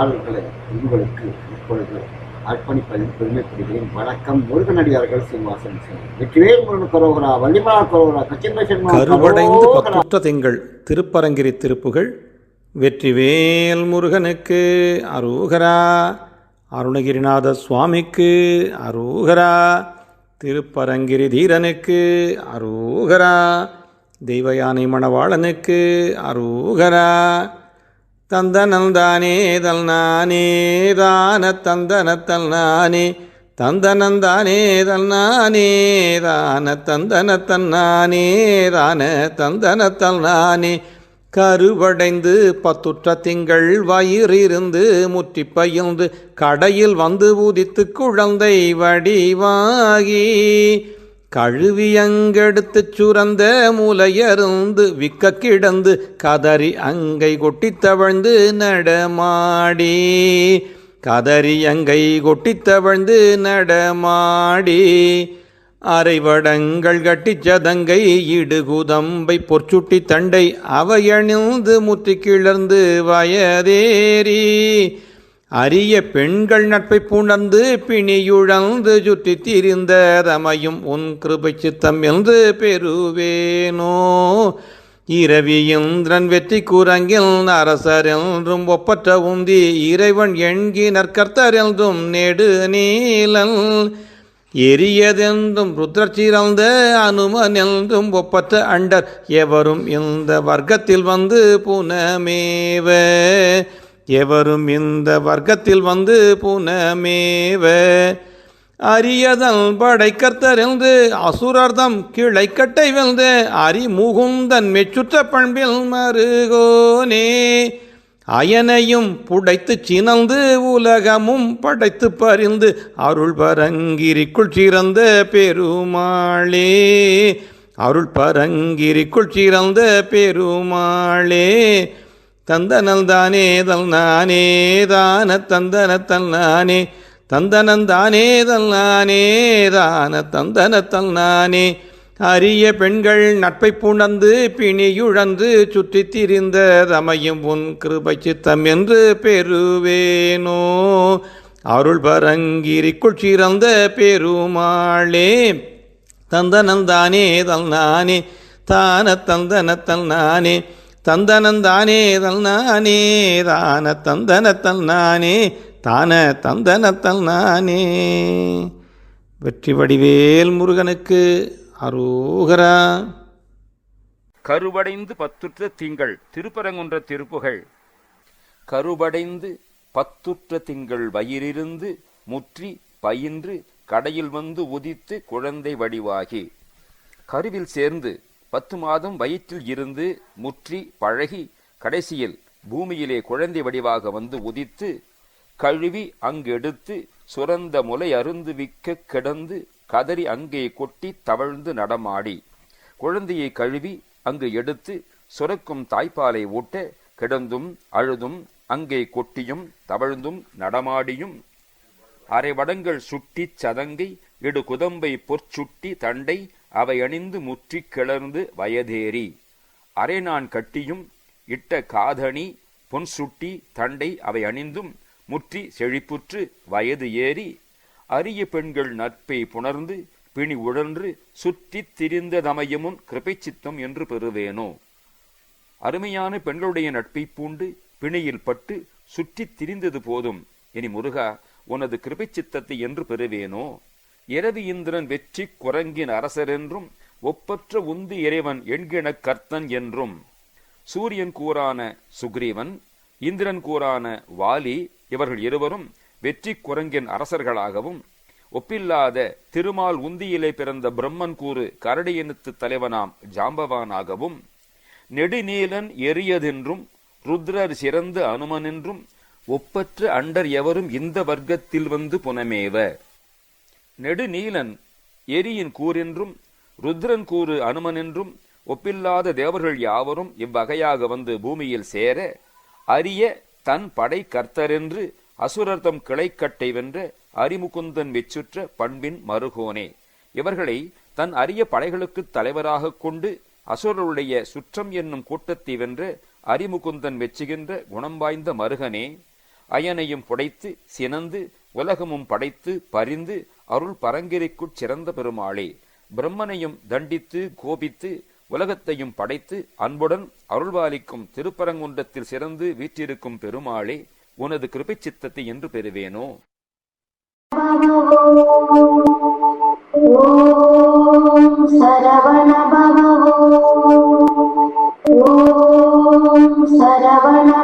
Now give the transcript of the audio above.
ஆளுகளை உங்களுக்கு இப்பொழுது அர்ப்பணிப்பதில் பெருமைப்படுகிறேன். வணக்கம் முருகனடியார்கள் சீனிவாசன் சிங் வெற்றிவேல் முருகன் கரோகரா வள்ளிமலா கரோகரா கச்சிந்த கருவடைந்து பத்துற்ற திங்கள் திருப்பரங்கிரி திருப்புகள். வெற்றிவேல் முருகனுக்கு அரூகரா அருணகிரிநாத சுவாமிக்கு அரூகரா திருப்பரங்கிரி தீரனுக்கு அரூகரா தெய்வயானை மணவாளனுக்கு அரூகரா தந்தனந்தானே தல் நானே தான தந்தனத்தல் நானே தந்தனந்தானே தல் நானே தான தந்தனத்தல் நானே தான தந்தனத்தல் நானே கருவடைந்து பத்துற்ற திங்கள் வயிறிருந்து முற்றி பயின்று கடையில் வந்து உதித்து குழந்தை வடிவாகி கழுவியங்கெடுத்துச் சுரந்த முலையருந்து விக்க கிடந்து கதறி அங்கை கொட்டி தவழ்ந்து நடமாடி. கதறி அங்கை கொட்டி தவழ்ந்து நடமாடி. அரைவடங்கள் கட்டி சதங்கை இடுகுதம்பை பொற்சுட்டி தண்டை அவையணிந்து முற்றி கிளர்ந்து வயதேறி. அரிய பெண்கள் நட்பை புணர்ந்து பிணியுழந்து சுற்றி திரிந்த தமையும் உன் கிருபை சித்தம் என்று பெறுவேனோ. இரவி இந்திரன் வெற்றி குரங்கில் அரசர் என்றும் ஒப்பற்ற உந்தி இறைவன் எண்கி நற்கர்த்தர் என்றும் நெடு நீலன் எரியதென்றும் ருத்ரர் அனுமன் என்றும் ஒப்பற்ற அண்டர் எவரும் இந்த வர்க்கத்தில் வந்து புனமேவ. எவரும் இந்த வர்க்கத்தில் வந்து புனமேவ? அரியதல் படைக்கத்தறிந்து அசுரர்தம் கிளைக்கட்டை வெல்ந்து அரி முகுந்தன் மெச்சுற்ற பண்பில் மருகோனே அயனையும் புடைத்துச் சினந்து உலகமும் படைத்து பறிந்து அருள் பரங்கிரிக்குள் சிறந்த பெருமாளே. அருள் பரங்கிரிக்குள் சிறந்த பெருமாளே. தந்தனல் தானே தல் நானே தான தந்தனத்தல் நானே தந்தனந்தானே தல் நானே தான தந்தனத்தல் நானே அரிய பெண்கள் நட்பை புணர்ந்து பிணியுழந்து சுற்றித் திரிந்த தமையும் உன் கிருபை சித்தம் என்று பெறுவேனோ. அருள் பரங்கிரிக்குள் சிறந்த பெருமாளே தந்தனந்தானே தல் நானே தான தந்தனத்தல் நானே தந்தனந்தானே தல் நானே தான தந்தன நானே தான தந்தன நானே வெற்றி வடிவேல் முருகனுக்கு அரோகரா. கருவடைந்து பத்துற்ற திங்கள் திருப்பரங்குன்ற திருப்புகழ். கருவடைந்து பத்துற்ற திங்கள் வயிறிருந்து முற்றி பயின்று கடையில் வந்து உதித்து குழந்தை வடிவாகி. கருவில் சேர்ந்து பத்து மாதம் வயிற்றில் இருந்து முற்றி பழகி கடைசியில் பூமியிலே குழந்தை வடிவாக வந்து உதித்து கழுவி அங்கெடுத்து சுரந்த முலை அருந்து விக்க கிடந்து கதறி அங்கே கொட்டி தவழ்ந்து நடமாடி. குழந்தையை கழுவி அங்கு எடுத்து சுரக்கும் தாய்ப்பாலை ஊட்ட கிடந்தும் அழுதும் அங்கே கொட்டியும் தவழ்ந்தும் நடமாடியும். அரைவடங்கள் சுட்டிச் சதங்கை இடு குதம்பை பொற்சுட்டி தண்டை அவை அணிந்து முற்றி கிளர்ந்து வயதேறி. அரை நான் கட்டியும் இட்ட காதணி பொன் சுட்டி தண்டை அவை அணிந்தும் முற்றி செழிப்புற்று வயது ஏறி. அரிய பெண்கள் நட்பை புணர்ந்து பிணி உழன்று சுற்றித் திரிந்த கிருபைச்சித்தம் கிருபை சித்தம் என்று பெறுவேனோ? அருமையான பெண்களுடைய நட்பை பூண்டு பிணியில் பட்டு சுற்றித் திரிந்தது போதும். இனி முருகா உனது கிருபை சித்தத்தை என்று பெறுவேனோ? இரவி இந்திரன் வெற்றி குரங்கின் அரசர் என்றும் ஒப்பற்ற உந்து இறைவன் எண்கிணக் கர்த்தன் என்றும். சூரியன் கூறான சுக்ரீவன் இந்திரன் கூறான வாலி இவர்கள் இருவரும் வெற்றி குரங்கின் அரசர்களாகவும் ஒப்பில்லாத திருமால் உந்தியிலே பிறந்த பிரம்மன் கூறு கரடியினத்து தலைவனாம் ஜாம்பவானாகவும் நெடுநீலன் எரியதென்றும் ருத்ரர் சிறந்த அனுமனென்றும் ஒப்பற்ற அண்டர் எவரும் இந்த வர்க்கத்தில் வந்து புனமேவ. நெடுநீலன் எரியின் கூறென்றும் ருத்ரன் கூறு அனுமன் என்றும் ஒப்பில்லாத தேவர்கள் யாவரும் இவ்வகையாக வந்து பூமியில் சேர அரிய தன் படை கர்த்தரென்று அசுரர்தம் கிளைக்கட்டை வென்ற அரிமுகுந்தன் வெச்சுற்ற பண்பின் மருகோனே. இவர்களை தன் அரிய படைகளுக்கு தலைவராகக் கொண்டு அசுரருடைய சுற்றம் என்னும் கூட்டத்தை வென்ற அரிமுகுந்தன் வெச்சுகின்ற குணம் வாய்ந்த மருகனே அயனையும் புடைத்து சினந்து உலகமும் படைத்து பரிந்து அருள் பரங்கிரிக்குச் சிறந்த பெருமாளே. பிரம்மனையும் தண்டித்து கோபித்து உலகத்தையும் படைத்து அன்புடன் அருள்பாலிக்கும் திருப்பரங்குன்றத்தில் சிறந்து வீற்றிருக்கும் பெருமாளே உனது கிருபை சித்தத்தை என்று பெறுவேனோ? சரவண